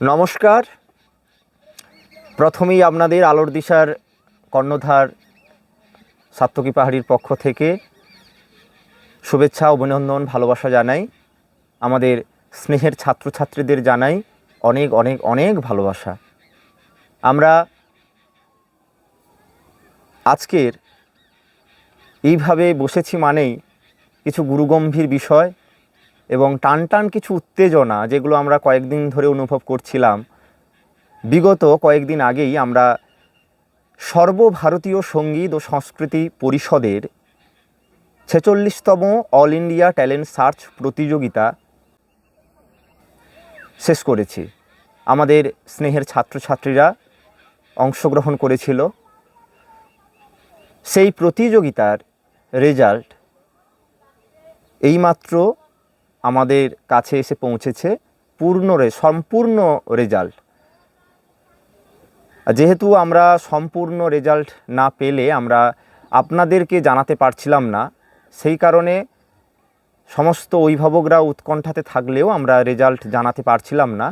নমস্কার। প্রথমেই আপনাদের আলোর দিশার কর্ণধার সাত্তকী পাহাড়ির পক্ষ থেকে শুভেচ্ছা অভিনন্দন, ভালোবাসা জানাই। আমাদের স্নেহের ছাত্রছাত্রীদের জানাই অনেক অনেক অনেক ভালোবাসা। আমরা আজকের এইভাবে বসেছি মানেই কিছু গুরুগম্ভীর বিষয় এবং টান টান কিছু উত্তেজনা যেগুলো আমরা কয়েকদিন ধরে অনুভব করছিলাম, বিগত কয়েকদিন আগেই আমরা সর্বভারতীয় সংগীত ও সংস্কৃতি পরিষদের ছেচল্লিশতম অল ইন্ডিয়া ট্যালেন্ট সার্চ প্রতিযোগিতা শেষ করেছি। আমাদের স্নেহের ছাত্রছাত্রীরা অংশগ্রহণ করেছিল। সেই প্রতিযোগিতার রেজাল্ট এইমাত্র আমাদের কাছে এসে পৌঁছেছে পূর্ণ রে, সম্পূর্ণ রেজাল্ট যেহেতু আমরা সম্পূর্ণ রেজাল্ট না পেলে আমরা আপনাদেরকে জানাতে পারছিলাম না, সেই কারণে সমস্ত অভিভাবকরা উৎকণ্ঠাতে থাকলেও আমরা রেজাল্ট জানাতে পারছিলাম না।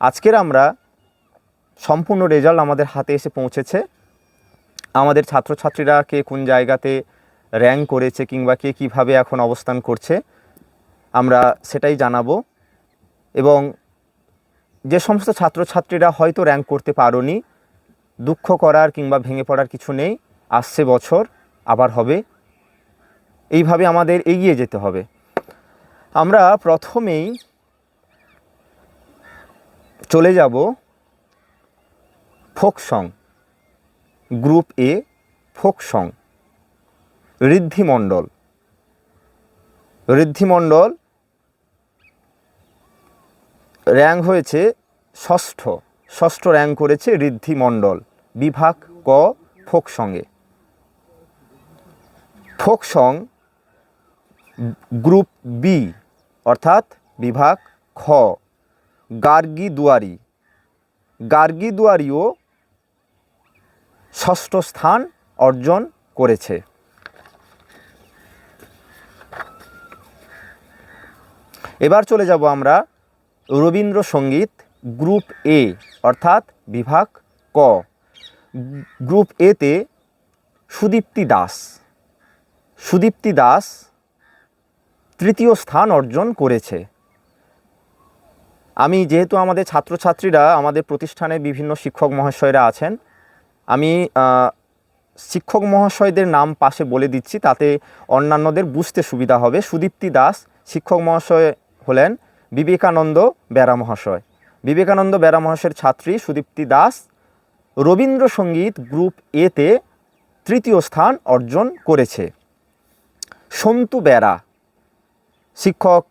আজকের আমরা সম্পূর্ণ রেজাল্ট আমাদের হাতে এসে পৌঁছেছে। আমাদের ছাত্রছাত্রীরা কে কোন জায়গাতে র্যাঙ্ক করেছে কিংবা কে কীভাবে এখন অবস্থান করছে আমরা সেটাই জানাব। এবং যে সমস্ত ছাত্রছাত্রীরা হয়তো র্যাঙ্ক করতে পারোনি, দুঃখ করার কিংবা ভেঙে পড়ার কিছু নেই, আসছে বছর, আবার হবে। এইভাবে আমাদের এগিয়ে যেতে হবে। আমরা প্রথমেই চলে যাব folk song, group A, folk song, Riddhi Mondal. Riddhi Mondal rank হয়েছে ষষ্ঠ। ষষ্ঠ র্যাঙ্ক করেছে ঋদ্ধি মণ্ডল, বিভাগ ক, ফোক সঙ্গে। ফোক সং গ্রুপ বি, অর্থাৎ বিভাগ খ, গার্গী দুয়ারি। গার্গী দুয়ারিও ষষ্ঠ স্থান অর্জন করেছে। এবার চলে যাব আমরা রবীন্দ্রসঙ্গীত গ্রুপ এ, অর্থাৎ বিভাগ ক। গ্রুপ এতে সুদীপ্তি দাস। সুদীপ্তি দাস তৃতীয় স্থান অর্জন করেছে। আমি যেহেতু আমাদের ছাত্রছাত্রীরা, আমাদের প্রতিষ্ঠানে বিভিন্ন শিক্ষক মহাশয়রা আছেন, আমি শিক্ষক মহাশয়দের নাম পাশে বলে দিচ্ছি, তাতে অন্যান্যদের বুঝতে সুবিধা হবে। সুদীপ্তি দাস শিক্ষক মহাশয় হলেন বিবেকানন্দ বেরা মহাশয়। বিবেকানন্দ বেরা মহাশয়ের ছাত্রী সুদীপ্তি দাস রবীন্দ্রসঙ্গীত গ্রুপ এতে তৃতীয় স্থান অর্জন করেছে। সন্তু বেরা শিক্ষক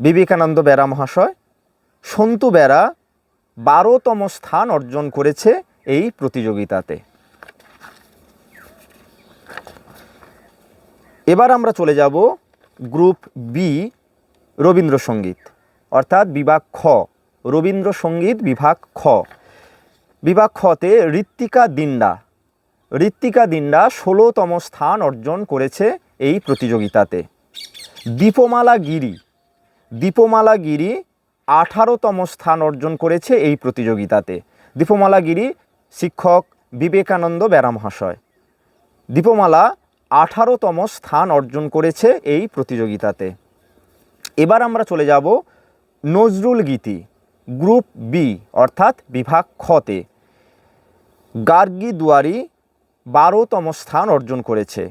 বিবেকানন্দ বেরা মহাশয়, সন্তু বেরা বারোতম স্থান অর্জন করেছে এই প্রতিযোগিতাতে। এবার আমরা চলে যাব গ্রুপ বি রবীন্দ্রসঙ্গীত, অর্থাৎ বিভাগ খ, রবীন্দ্রসঙ্গীত বিভাগ খ। বিভাগ খতে ঋত্বিকা দিন্ডা ঋত্বিকা দিন্ডা ষোলোতম স্থান অর্জন করেছে এই প্রতিযোগিতাতে। দীপমালা গিরি দীপমালা গিরি আঠারোতম স্থান অর্জন করেছে এই প্রতিযোগিতাতে। দীপমালা গিরি শিক্ষক বিবেকানন্দ বেরা মহাশয় দীপমালা আঠারোতম স্থান অর্জন করেছে এই প্রতিযোগিতাতে। এবার আমরা চলে যাব নজরুল গীতি, গ্রুপ বি অর্থাৎ বিভাগ খতে গার্গি দুয়ারি বারোতম স্থান অর্জন করেছে।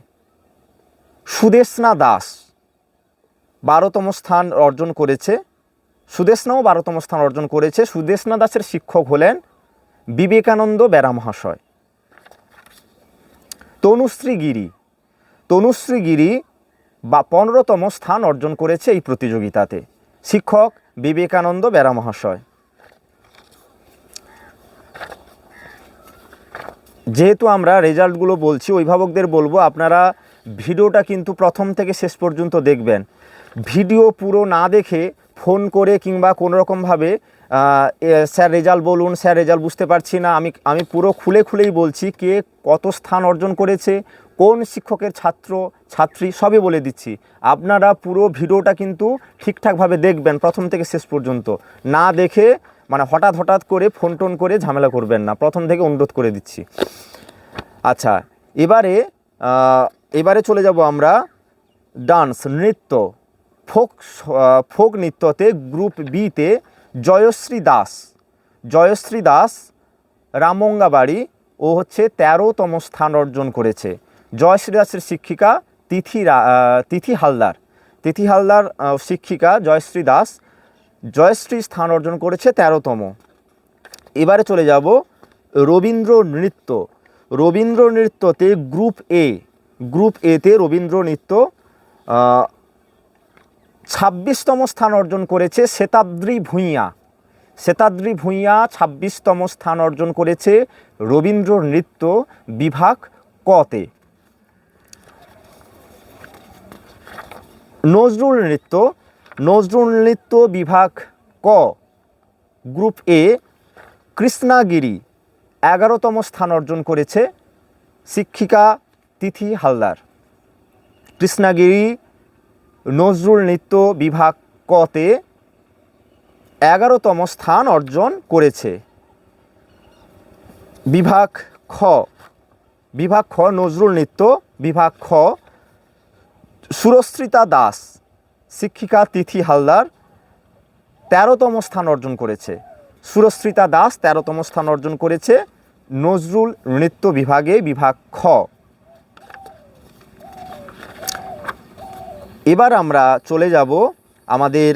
সুদেশনা দাস বারোতম স্থান অর্জন করেছে। সুদেশনাও বারোতম স্থান অর্জন করেছে। সুদেশনা দাসের শিক্ষক হলেন বিবেকানন্দ বেরা মহাশয় তনুশ্রী গিরি তনুশ্রী গিরি বা পনেরোতম স্থান অর্জন করেছে এই প্রতিযোগিতাতে। শিক্ষক বিবেকানন্দ বেরা মহাশয়। যেহেতু আমরা রেজাল্টগুলো বলছি অভিভাবকদের বলব আপনারা ভিডিওটা কিন্তু প্রথম থেকে শেষ পর্যন্ত দেখবেন। ভিডিও পুরো না দেখে ফোন করে কিংবা কোনো রকমভাবে আহ, স্যার রেজাল্ট বলুন স্যার রেজাল্ট বুঝতে পারছি না আমি আমি পুরো খুলে খুলেই বলছি কে কত স্থান অর্জন করেছে কোন শিক্ষকের ছাত্র, ছাত্রী, সবই বলে দিচ্ছি। আপনারা পুরো ভিডিওটা কিন্তু ঠিকঠাকভাবে দেখবেন প্রথম থেকে শেষ পর্যন্ত। না দেখে মানে হঠাৎ হঠাৎ করে ফোন টোন করে ঝামেলা করবেন না। প্রথম থেকে অনুরোধ করে দিচ্ছি। আচ্ছা এবারে এবারে চলে যাব আমরা ডান্স, নৃত্য। ফোক ফোক নৃত্যতে গ্রুপ বিতে জয়শ্রী দাস। জয়শ্রী দাস রামঙ্গা বাড়ি ও হচ্ছে তেরোতম স্থান অর্জন করেছে। জয়শ্রী দাসের শিক্ষিকা তিথি তিথি হালদার। তিথি হালদার শিক্ষিকা জয়শ্রী দাস জয়শ্রী স্থান অর্জন করেছে তেরোতম। এবারে চলে যাব রবীন্দ্র নৃত্য। রবীন্দ্র নৃত্যতে গ্রুপ এ গ্রুপ এতে রবীন্দ্র নৃত্য ছাব্বিশতম স্থান অর্জন করেছে শ্বেতাদ্রি ভূঁইয়া। শ্বেতাদ্রি ভূঁইয়া ছাব্বিশতম স্থান অর্জন করেছে রবীন্দ্র নৃত্য বিভাগ কতে নজরুল নৃত্য নজরুল নৃত্য বিভাগ ক, গ্রুপ এ, কৃষ্ণাগিরি, এগারোতম স্থান অর্জন করেছে শিক্ষিকা তিথি হালদার। কৃষ্ণাগিরি, নজরুল নৃত্য বিভাগ কতে এগারোতম স্থান অর্জন করেছে। বিভাগ খ বিভাগ খ নজরুল নৃত্য, বিভাগ খ সুরশ্রিতা দাস, শিক্ষিকা তিথি হালদার, তেরোতম স্থান অর্জন করেছে। সুরশ্রিতা দাস তেরোতম স্থান অর্জন করেছে নজরুল নৃত্য বিভাগে বিভাগ খ। এবার আমরা চলে যাব আমাদের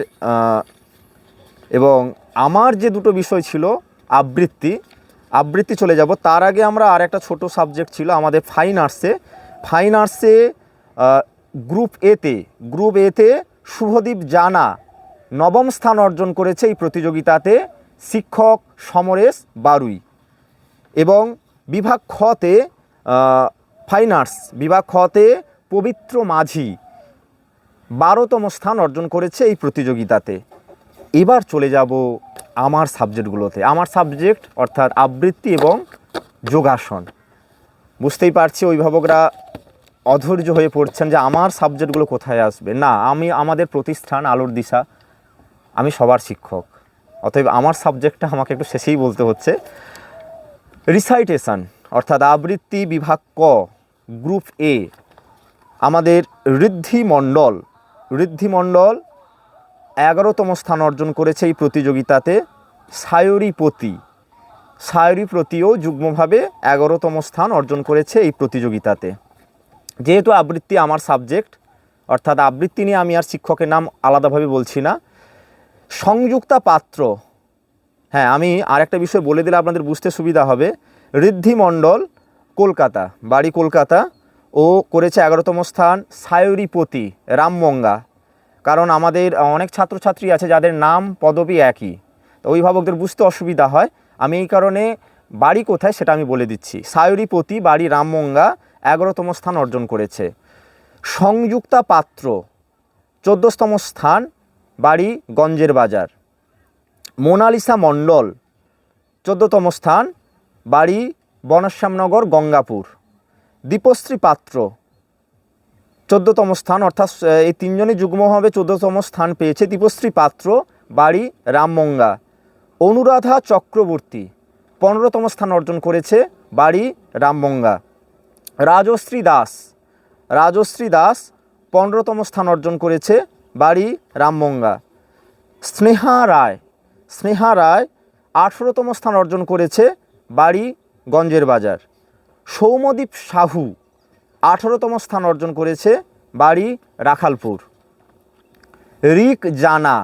এবং আমার যে দুটো বিষয় ছিল আবৃত্তি আবৃত্তি চলে যাব। তার আগে আমরা আর একটা ছোটো সাবজেক্ট ছিল আমাদের ফাইন আর্টসে ফাইন আর্টসে গ্রুপ এতে গ্রুপ এতে শুভদীপ জানা নবম স্থান অর্জন করেছে এই প্রতিযোগিতাতে শিক্ষক সমরেশ বারুই এবং বিভাগ খতে ফাইন আর্টস বিভাগ খতে পবিত্র মাঝি বারোতম স্থান অর্জন করেছে এই প্রতিযোগিতাতে। এবার চলে যাব আমার সাবজেক্টগুলোতে। আমার সাবজেক্ট অর্থাৎ আবৃত্তি এবং যোগাসন। বুঝতেই পারছি অভিভাবকরা অধৈর্য হয়ে পড়ছেন যে আমার সাবজেক্টগুলো কোথায় আসবে? না, আমি আমাদের প্রতিষ্ঠান আলোর দিশা, আমি সবার শিক্ষক। অতএব আমার সাবজেক্টটা আমাকে একটু শেষেই বলতে হচ্ছে। রিসাইটেশন অর্থাৎ আবৃত্তি বিভাগ ক গ্রুপ এ আমাদের ঋদ্ধি মণ্ডল ঋদ্ধি মণ্ডল এগারোতম স্থান অর্জন করেছে এই প্রতিযোগিতাতে সায়রী পতি সায়রী প্রতিও যুগ্মভাবে এগারোতম স্থান অর্জন করেছে এই প্রতিযোগিতাতে। যেহেতু আবৃত্তি আমার সাবজেক্ট, অর্থাৎ আবৃত্তি নিয়ে আমি আর শিক্ষকের নাম আলাদাভাবে বলছি না, সংযুক্তা পাত্র। হ্যাঁ আমি আর একটা বিষয় বলে দিলে আপনাদের বুঝতে সুবিধা হবে। ঋদ্ধি মণ্ডল, কলকাতা, বাড়ি কলকাতা। ও করেছে এগারোতম স্থান, সায়রীপতি রামমঙ্গা কারণ আমাদের অনেক ছাত্রছাত্রী আছে যাদের নাম, পদবি একই। তো অভিভাবকদের বুঝতে অসুবিধা হয়। আমি এই কারণে বাড়ি কোথায় সেটা আমি বলে দিচ্ছি। সায়রীপতি, বাড়ি রামমঙ্গা এগারোতম স্থান অর্জন করেছে। সংযুক্তা পাত্র চোদ্দোতম স্থান বাড়ি গঞ্জের বাজার। মোনালিসা মণ্ডল, চোদ্দোতম স্থান বাড়ি বনশ্যামনগর, গঙ্গাপুর। দীপশ্রী পাত্র, চোদ্দোতম স্থান, অর্থাৎ এই তিনজনই যুগ্মভাবে চোদ্দোতম স্থান পেয়েছে দীপশ্রী পাত্র, বাড়ি রামমঙ্গা। অনুরাধা চক্রবর্তী, পনেরোতম স্থান অর্জন করেছে বাড়ি রামমঙ্গা। রাজশ্রী দাস। রাজশ্রী দাস পনেরোতম স্থান অর্জন করেছে বাড়ি রামমঙ্গা স্নেহা রায়। স্নেহা রায় আঠেরোতম স্থান অর্জন করেছে বাড়ি গঞ্জের বাজার। সৌমদীপ সাহু আঠেরোতম স্থান অর্জন করেছে বাড়ি রাখালপুর। রিক জানা।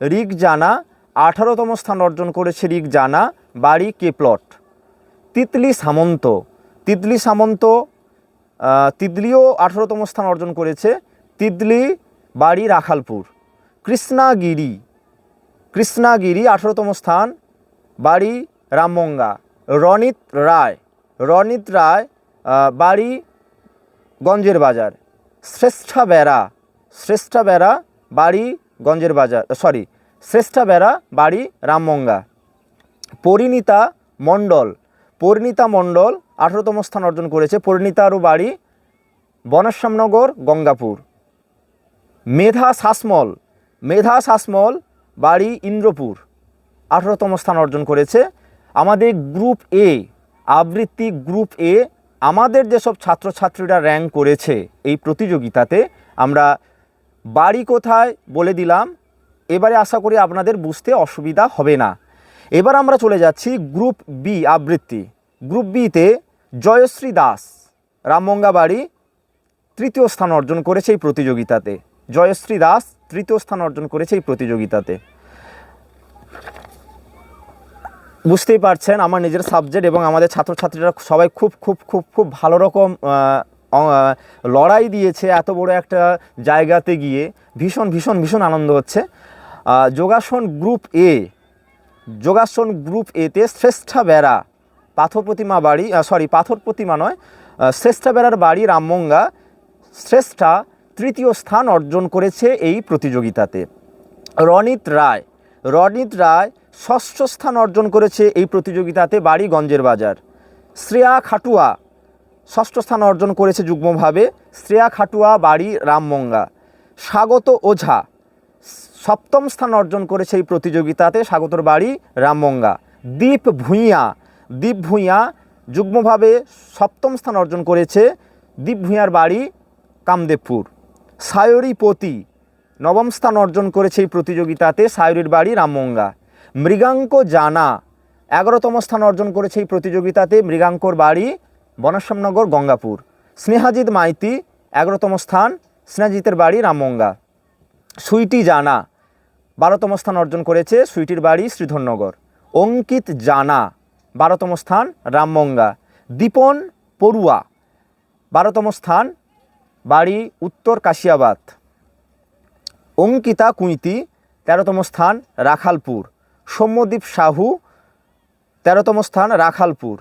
রিক জানা আঠারোতম স্থান অর্জন করেছে রিক জানা বাড়ি কেপ্লট। তিতলি সামন্ত তিতলি সামন্ত তিতলিও আঠারোতম স্থান অর্জন করেছে। তিতলি বাড়ি রাখালপুর। কৃষ্ণাগিরি কৃষ্ণাগিরি আঠারোতম স্থান, বাড়ি রামমঙ্গা রনিত রায় রনিত রায় বাড়ি গঞ্জের বাজার। শ্রেষ্ঠা বেড়া শ্রেষ্ঠা বেড়া, বাড়ি গঞ্জের বাজার সরি শ্রেষ্ঠা বেড়া, বাড়ি রামমঙ্গা পরিণীতা মণ্ডল পরিণীতা মণ্ডল আঠারোতম স্থান অর্জন করেছে পরিণীতারও বাড়ি বনশ্যামনগর, গঙ্গাপুর। মেধা শাসমল মেধা শাসমল, বাড়ি ইন্দ্রপুর। আঠারোতম স্থান অর্জন করেছে আমাদের গ্রুপ এ, আবৃত্তি গ্রুপ এ। আমাদের যেসব ছাত্রছাত্রীরা র্যাঙ্ক করেছে এই প্রতিযোগিতাতে, আমরা বাড়ি কোথায় বলে দিলাম, এবারে আশা করি আপনাদের বুঝতে অসুবিধা হবে না। এবার আমরা চলে যাচ্ছি গ্রুপ বি, আবৃত্তি। গ্রুপ বিতে জয়শ্রী দাস রামমঙ্গা বাড়ি, তৃতীয় স্থান অর্জন করেছে এই প্রতিযোগিতাতে। জয়শ্রী দাস তৃতীয় স্থান অর্জন করেছে এই প্রতিযোগিতাতে। বুঝতেই পারছেন, আমার নিজের সাবজেক্ট এবং আমাদের ছাত্রছাত্রীরা সবাই খুব খুব খুব খুব ভালো রকম লড়াই দিয়েছে এত বড় একটা জায়গাতে গিয়ে। ভীষণ ভীষণ ভীষণ আনন্দ হচ্ছে। যোগাসন গ্রুপ এ যোগাসন গ্রুপ এতে শ্রেষ্ঠা বেড়া পাথর প্রতিমা বাড়ি সরি পাথর প্রতিমা নয় শ্রেষ্ঠা বেড়ার বাড়ি রামমঙ্গা, শ্রেষ্ঠা তৃতীয় স্থান অর্জন করেছে এই প্রতিযোগিতাতে। রনিত রায় রনিত রায় ষষ্ঠ স্থান অর্জন করেছে এই প্রতিযোগিতাতে বাড়ি গঞ্জের বাজার। শ্রেয়া খাটুয়া ষষ্ঠ স্থান অর্জন করেছে যুগ্মভাবে, শ্রেয়া খাটুয়া, বাড়ি রামমঙ্গা। স্বাগত ওঝা সপ্তম স্থান অর্জন করেছে এই প্রতিযোগিতাতে, স্বাগতর বাড়ি রামমঙ্গা। দীপ ভূঁইয়া দীপ ভূঁইয়া যুগ্মভাবে সপ্তম স্থান অর্জন করেছে। দীপ ভূঁইয়ার বাড়ি কামদেবপুর। সায়রী পতি নবম স্থান অর্জন করেছে এই প্রতিযোগিতাতে। সায়রীর বাড়ি রামমঙ্গা মৃগাঙ্ক জানা এগারোতম স্থান অর্জন করেছে এই প্রতিযোগিতাতে। মৃগাঙ্কর বাড়ি বনশ্যামনগর, গঙ্গাপুর। স্নেহাজিৎ মাইতি এগারোতম স্থান। স্নেহাজিতের বাড়ি রামমঙ্গা সুইটি জানা বারোতম স্থান অর্জন করেছে। সুইটির বাড়ি শ্রীধরনগর। অঙ্কিত জানা বারোতম স্থান রামমঙ্গা দীপন পড়ুয়া, বারোতম স্থান বাড়ি উত্তর কাশিয়াবাদ। অঙ্কিতা কুঁইতি, তেরোতম স্থান রাখালপুর। সৌম্যদীপ সাহু, তেরোতম স্থান রাখালপুর।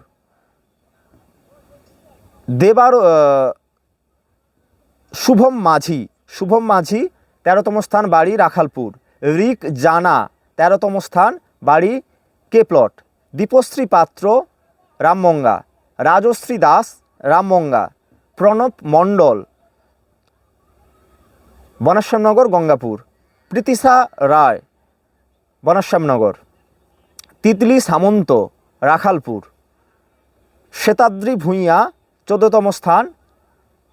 দেবার শুভম মাঝি শুভম মাঝি, তেরোতম স্থান বাড়ি রাখালপুর। রিক জানা, তেরোতম স্থান বাড়ি কেপ্লট। দীপশ্রী পাত্র রামমঙ্গা রাজশ্রী দাস রামমঙ্গা প্রণব মণ্ডল, বনশ্যামনগর, গঙ্গাপুর। প্রীতিশা রায়, বনাশ্যামনগর। তিতলি সামন্ত, রাখালপুর। শ্বেতাদ্রি ভূঁইয়া, চোদ্দতম স্থান,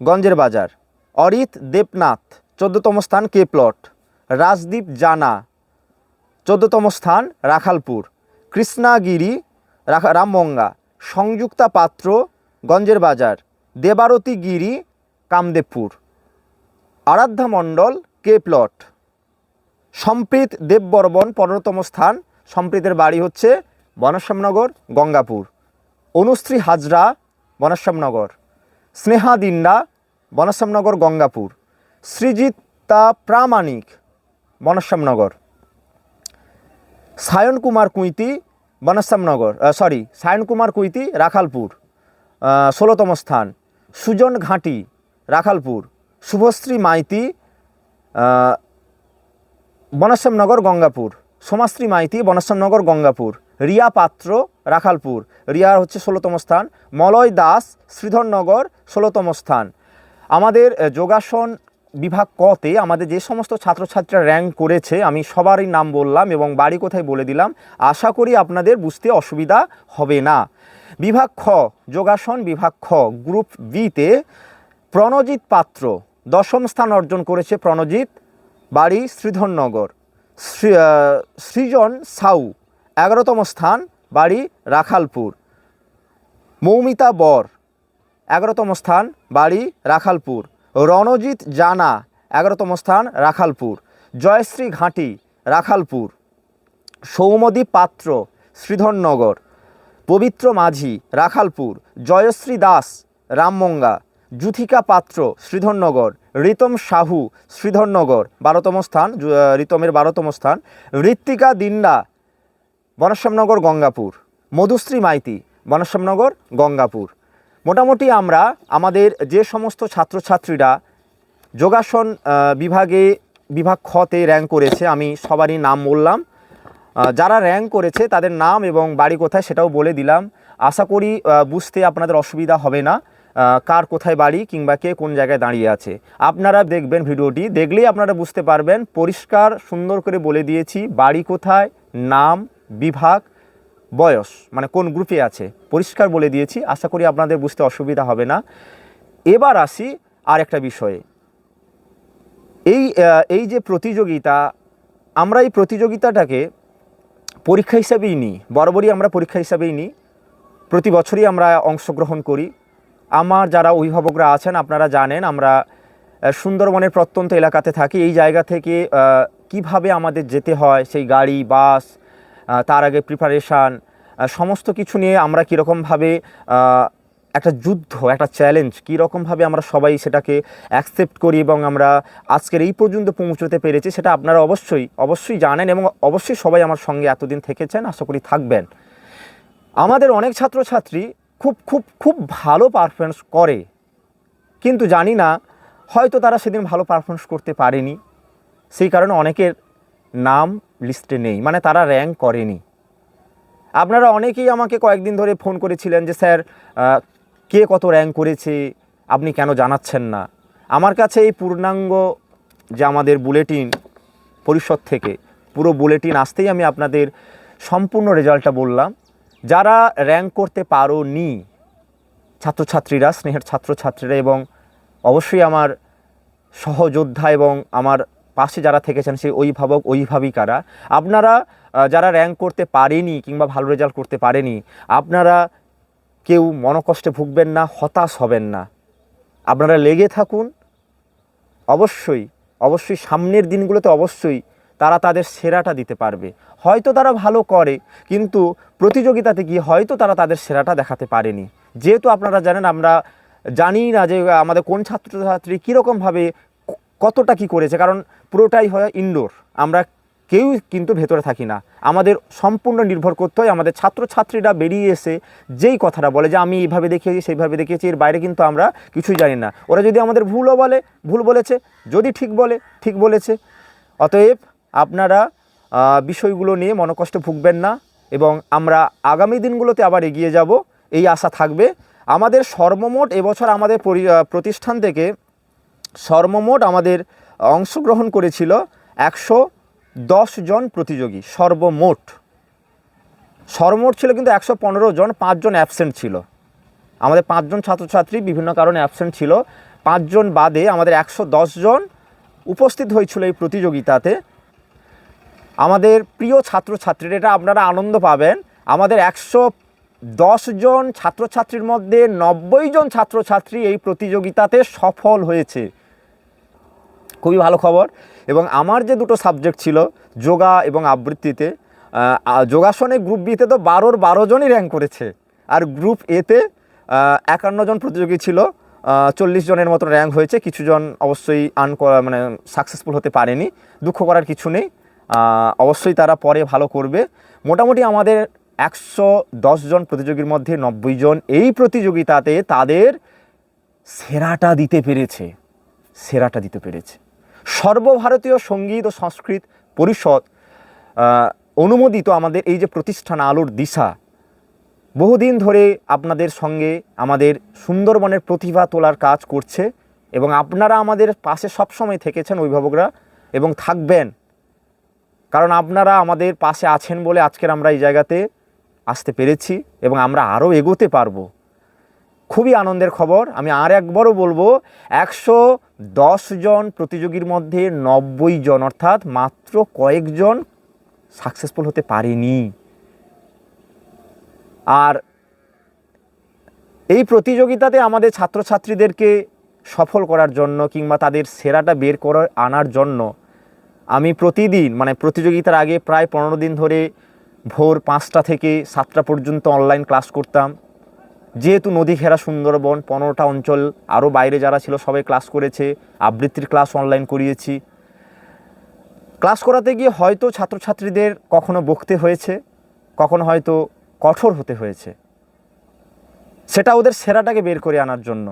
গঞ্জের বাজার। অরিত দেবনাথ, চোদ্দতম স্থান, কে প্লট। রাজদীপ জানা, চোদ্দতম স্থান, রাখালপুর। কৃষ্ণাগিরি রামমঙ্গা। সংযুক্তা পাত্র, গঞ্জের বাজার। Debarati Giri Kamdebpur. Aradhya Mondal, K plot. সম্প্রীত Debbarman, পনেরোতম স্থান। সম্প্রীতের বাড়ি হচ্ছে বনশ্যামনগর, গঙ্গাপুর। অনুশ্রী হাজরা, বনশ্যামনগর। স্নেহা দিন্ডা, বনশ্যামনগর, গঙ্গাপুর। সৃজিতা প্রামাণিক, বনশ্যামনগর। সায়ন কুমার কুইতি বনশ্যামনগর সরি সায়ন কুমার কুইতি, রাখালপুর ষোলোতম স্থান। সুজন ঘাঁটি, রাখালপুর। শুভশ্রী মাইতি বনশ্যামনগর গঙ্গাপুর। সোমাশ্রী মাইতি বনশ্যামনগর গঙ্গাপুর। রিয়া পাত্র, রাখালপুর। রিয়ার হচ্ছে ষোলোতম স্থান। মলয় দাস শ্রীধরনগর ষোলোতম স্থান। আমাদের যোগাসন বিভাগ কতে আমাদের যে সমস্ত ছাত্রছাত্রীরা র্যাঙ্ক করেছে, আমি সবারই নাম বললাম এবং বাড়ি কোথায় বলে দিলাম, আশা করি আপনাদের বুঝতে অসুবিধা হবে না। বিভাগ খ, যোগাসন বিভাগ খ, গ্রুপ বিতে প্রণজিৎ পাত্র, দশম স্থান অর্জন করেছে প্রণজিৎ, বাড়ি শ্রীধরনগর। শ্রী সৃজন সাউ, এগারোতম স্থান, বাড়ি রাখালপুর। মৌমিতা বর, এগারোতম স্থান, বাড়ি রাখালপুর। রণজিৎ জানা, এগারোতম স্থান রাখালপুর। জয়শ্রী ঘাঁটি, রাখালপুর। সৌমদীপ পাত্র, শ্রীধরনগর। পবিত্র মাঝি, রাখালপুর। জয়শ্রী দাস, রামমঙ্গা। জুথিকা পাত্র, শ্রীধরনগর। রিতম সাহু, শ্রীধরনগর। বারোতম স্থান রিতমের বারোতম স্থান। ঋত্বিকা দিন্ডা, বনশ্যামনগর গঙ্গাপুর। মধুশ্রী মাইতি, বনশ্যামনগর গঙ্গাপুর। মোটামুটি আমরা আমাদের যে সমস্ত ছাত্রছাত্রীরা যোগাসন বিভাগে বিভাগ খতে র্যাঙ্ক করেছে, আমি সবারই নাম বললাম। যারা র্যাঙ্ক করেছে, তাদের নাম এবং বাড়ি কোথায় সেটাও বলে দিলাম। আশা করি বুঝতে আপনাদের অসুবিধা হবে না কার কোথায় বাড়ি কিংবা কে কোন জায়গায় দাঁড়িয়ে আছে। আপনারা দেখবেন ভিডিওটি, দেখলেই আপনারা বুঝতে পারবেন, পরিষ্কার সুন্দর করে বলে দিয়েছি, বাড়ি কোথায়, নাম, বিভাগ বয়স মানে কোন গ্রুপে আছে, পরিষ্কার বলে দিয়েছি, আশা করি আপনাদের বুঝতে অসুবিধা হবে না। এবার আসি আর একটা বিষয়ে। এই এই যে প্রতিযোগিতা, আমরা এই প্রতিযোগিতাটাকে পরীক্ষা হিসাবেই নিই, বরাবরই আমরা পরীক্ষা হিসাবেই নিই। প্রতি বছরই আমরা অংশগ্রহণ করি। আমার যারা অভিভাবকরা আছেন, আপনারা জানেন, আমরা সুন্দরবনের প্রত্যন্ত এলাকাতে থাকি। এই জায়গা থেকে কীভাবে আমাদের যেতে হয়, সেই গাড়ি, বাস তার আগে প্রিপারেশান সমস্ত কিছু নিয়ে আমরা কীরকমভাবে একটা যুদ্ধ, একটা চ্যালেঞ্জ কীরকমভাবে আমরা সবাই সেটাকে অ্যাকসেপ্ট করি এবং আমরা আজকের এই পর্যন্ত পৌঁছতে পেরেছি সেটা আপনারা অবশ্যই অবশ্যই জানেন এবং অবশ্যই সবাই আমার সঙ্গে এতদিন থেকেছেন, আশা করি থাকবেন। আমাদের অনেক ছাত্রছাত্রী খুব খুব খুব ভালো পারফরমেন্স করে, কিন্তু জানি না, হয়তো তারা সেদিন ভালো পারফরমেন্স করতে পারেনি। সেই কারণে অনেকের নাম লিস্টে নেই মানে তারা র্যাঙ্ক করেনি। আপনারা অনেকেই আমাকে কয়েকদিন ধরে ফোন করেছিলেন যে, স্যার কে কত র্যাঙ্ক করেছে? আপনি কেন জানাচ্ছেন না? আমার কাছে এই পূর্ণাঙ্গ যে আমাদের বুলেটিন পরিষদ থেকে, পুরো বুলেটিন আসতেই আমি আপনাদের সম্পূর্ণ রেজাল্টটা বললাম। যারা র্যাঙ্ক করতে পারো নি ছাত্রছাত্রীরা, স্নেহের ছাত্রছাত্রীরা এবং অবশ্যই আমার সহযোদ্ধা এবং আমার পাশে যারা থেকেছেন, সেই অভিভাবক অভিভাবিকারা আপনারা যারা র্যাঙ্ক করতে পারেনি কিংবা ভালো রেজাল্ট করতে পারেনি, আপনারা কেউ মনকষ্টে ভুগবেন না, হতাশ হবেন না। আপনারা লেগে থাকুন। অবশ্যই অবশ্যই সামনের দিনগুলোতে অবশ্যই তারা তাদের সেরাটা দিতে পারবে। হয়তো তারা ভালো করে, কিন্তু প্রতিযোগিতাতে গিয়ে হয়তো তারা তাদের সেরাটা দেখাতে পারেনি। যেহেতু আপনারা জানেন, আমরা জানি না যে আমাদের কোন ছাত্রছাত্রী কীরকমভাবে কতটা কি করেছে? কারণ পুরোটাই হয় ইনডোর আমরা কেউ কিন্তু ভেতরে থাকি না। আমাদের সম্পূর্ণ নির্ভর করতে হয় আমাদের ছাত্রছাত্রীরা বেরিয়ে এসে যেই কথাটা বলে যে, আমি এইভাবে দেখিয়েছি, সেইভাবে দেখিয়েছি, এর বাইরে কিন্তু আমরা কিছুই জানি না। ওরা যদি আমাদের ভুলও বলে, ভুল বলেছে, যদি ঠিক বলে, ঠিক বলেছে। অতএব আপনারা বিষয়গুলো নিয়ে মনকষ্ট ভুগবেন না এবং আমরা আগামী দিনগুলোতে আবার এগিয়ে যাব। এই আশা থাকবে। আমাদের সর্বমোট এবছর আমাদের পরি- প্রতিষ্ঠান থেকে সর্বমোট আমাদের অংশগ্রহণ করেছিল একশো দশ জন প্রতিযোগী, সর্বমোট। সর্বমোট ছিল কিন্তু একশো পনেরো জন পাঁচজন অ্যাবসেন্ট ছিল। আমাদের পাঁচজন ছাত্রছাত্রী বিভিন্ন কারণে অ্যাবসেন্ট ছিল। পাঁচজন বাদে আমাদের একশো দশ জন উপস্থিত হয়েছিল এই প্রতিযোগিতাতে। আমাদের প্রিয় ছাত্রছাত্রীরা, এটা আপনারা আনন্দ পাবেন, আমাদের একশো দশ জন ছাত্রছাত্রীর মধ্যে নব্বই জন ছাত্রছাত্রী এই প্রতিযোগিতাতে সফল হয়েছে। খুবই ভালো খবর। এবং আমার যে দুটো সাবজেক্ট ছিল, যোগা এবং আবৃত্তিতে যোগাসনে গ্রুপ বিতে তো বারোর বারো জনই র্যাঙ্ক করেছে। আর গ্রুপ এতে একান্ন জন প্রতিযোগী ছিল চল্লিশ জনের মতো র্যাঙ্ক হয়েছে। কিছুজন অবশ্যই আন মানে সাকসেসফুল হতে পারেনি। দুঃখ করার কিছু নেই। অবশ্যই তারা পরে ভালো করবে। মোটামুটি আমাদের একশো জন প্রতিযোগীর মধ্যে নব্বই জন এই প্রতিযোগিতাতে তাদের সেরাটা দিতে পেরেছে। সেরাটা দিতে পেরেছে। সর্বভারতীয় সংগীত ও সংস্কৃত পরিষদ অনুমোদিত আমাদের এই যে প্রতিষ্ঠান আলোর দিশা, বহুদিন ধরে আপনাদের সঙ্গে আমাদের সুন্দরবনের প্রতিভা তোলার কাজ করছে এবং আপনারা আমাদের পাশে সবসময় থেকেছেন অভিভাবকরা এবং থাকবেন। কারণ আপনারা আমাদের পাশে আছেন বলে আজকের আমরা এই জায়গাতে আসতে পেরেছি এবং আমরা আরও এগোতে পারব। খুবই আনন্দের খবর। আমি আর একবারও বলব, একশো দশ জন প্রতিযোগীর মধ্যে নব্বই জন অর্থাৎ মাত্র কয়েকজন সাকসেসফুল হতে পারেনি। আর এই প্রতিযোগিতাতে আমাদের ছাত্রছাত্রীদেরকে সফল করার জন্য কিংবা তাদের সেরাটা বের করে আনার জন্য আমি প্রতিদিন মানে প্রতিযোগিতার আগে প্রায় পনেরো দিন ধরে ভোর পাঁচটা থেকে সাতটা পর্যন্ত অনলাইন ক্লাস করতাম। যেহেতু নদী ঘেরা সুন্দরবন, পনেরোটা অঞ্চল আরও বাইরে যারা ছিল সবাই ক্লাস করেছে, আবৃত্তির ক্লাস অনলাইন করিয়েছি। ক্লাস করাতে গিয়ে হয়তো ছাত্রছাত্রীদের কখনো বকতে হয়েছে, কখনো হয়তো কঠোর হতে হয়েছে। সেটা ওদের সেরাটাকে বের করে আনার জন্য।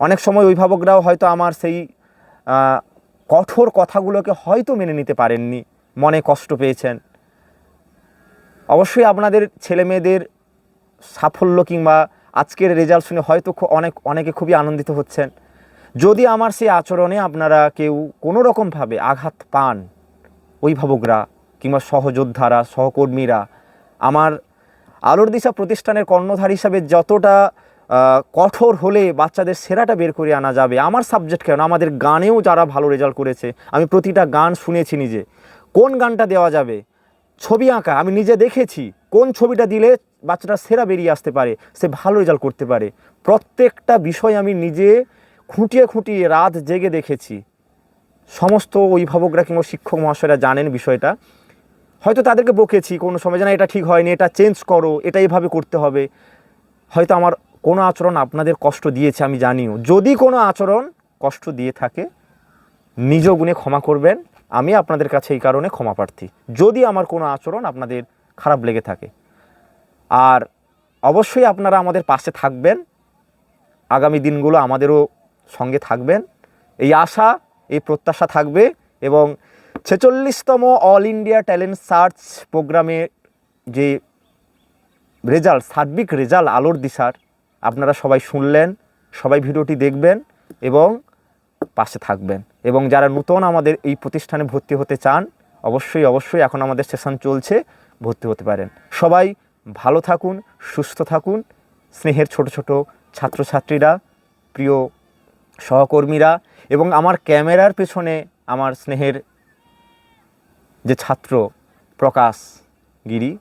অনেক সময় অভিভাবকরাও হয়তো আমার সেই কঠোর কথাগুলোকে হয়তো মেনে নিতে পারেননি, মনে কষ্ট পেয়েছেন। অবশ্যই আপনাদের ছেলে মেয়েদের সাফল্য কিংবা আজকের রেজাল্ট শুনে হয়তো অনেক, অনেকে খুবই আনন্দিত হচ্ছেন। যদি আমার সেই আচরণে আপনারা কেউ কোনো রকমভাবে আঘাত পান, অভিভাবকরা কিংবা সহযোদ্ধারা, সহকর্মীরা, আমার আলোর দিশা প্রতিষ্ঠানের কর্ণধার হিসাবে যতটা কঠোর হলে বাচ্চাদের সেরাটা বের করে আনা যাবে। আমার সাবজেক্ট কেন? আমাদের গানেও যারা ভালো রেজাল্ট করেছে, আমি প্রতিটা গান শুনেছি নিজে। কোন গানটা দেওয়া যাবে? ছবি আঁকা, আমি নিজে দেখেছি। কোন ছবিটা দিলে বাচ্চাটা সেরা বেরিয়ে আসতে পারে, সে ভালো রেজাল্ট করতে পারে। প্রত্যেকটা বিষয় আমি নিজে খুঁটিয়ে খুঁটিয়ে রাত জেগে দেখেছি। সমস্ত অভিভাবকরা কিংবা শিক্ষক মহাশয়রা জানেন বিষয়টা। হয়তো তাদেরকে বকেছি, কোনো সময় জানা এটা ঠিক হয়নি, এটা চেঞ্জ করো, এটা এইভাবে করতে হবে। হয়তো আমার কোনো আচরণ আপনাদের কষ্ট দিয়েছে, আমি জানিও। যদি কোনো আচরণ কষ্ট দিয়ে থাকে, নিজ গুণে ক্ষমা করবেন। আমি আপনাদের কাছে এই কারণে ক্ষমা প্রার্থী। যদি আমার কোনো আচরণ আপনাদের খারাপ লেগে থাকে আর অবশ্যই আপনারা আমাদের পাশে থাকবেন। আগামী দিনগুলো আমাদেরও সঙ্গে থাকবেন। এই আশা, এই প্রত্যাশা থাকবে এবং ছেচল্লিশতম অল ইন্ডিয়া ট্যালেন্ট সার্চ প্রোগ্রামে যে রেজাল্ট, সার্বিক রেজাল্ট আলোর দিশার আপনারা সবাই শুনলেন, সবাই ভিডিওটি দেখবেন এবং পাশে থাকবেন। এবং যারা নূতন আমাদের এই প্রতিষ্ঠানে ভর্তি হতে চান, অবশ্যই অবশ্যই এখন আমাদের সেশন চলছে, ভর্তি হতে পারেন। সবাই ভালো থাকুন, সুস্থ থাকুন। স্নেহের ছোট ছোট ছাত্রছাত্রীরা, প্রিয় সহকর্মীরা এবং আমার ক্যামেরার পেছনে আমার স্নেহের যে ছাত্র প্রকাশ গিরি,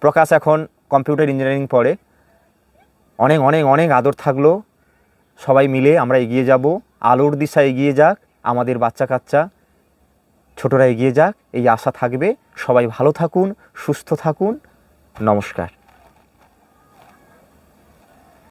প্রকাশ এখন কম্পিউটার ইঞ্জিনিয়ারিং পড়ে। অনেক অনেক অনেক আদর থাকল। সবাই মিলে আমরা এগিয়ে যাব। আলোর দিশা এগিয়ে যাক। আমাদের বাচ্চা কাচ্চা, ছোটরা এগিয়ে যাক। এই আশা থাকবে। সবাই ভালো থাকুন, সুস্থ থাকুন। নমস্কার।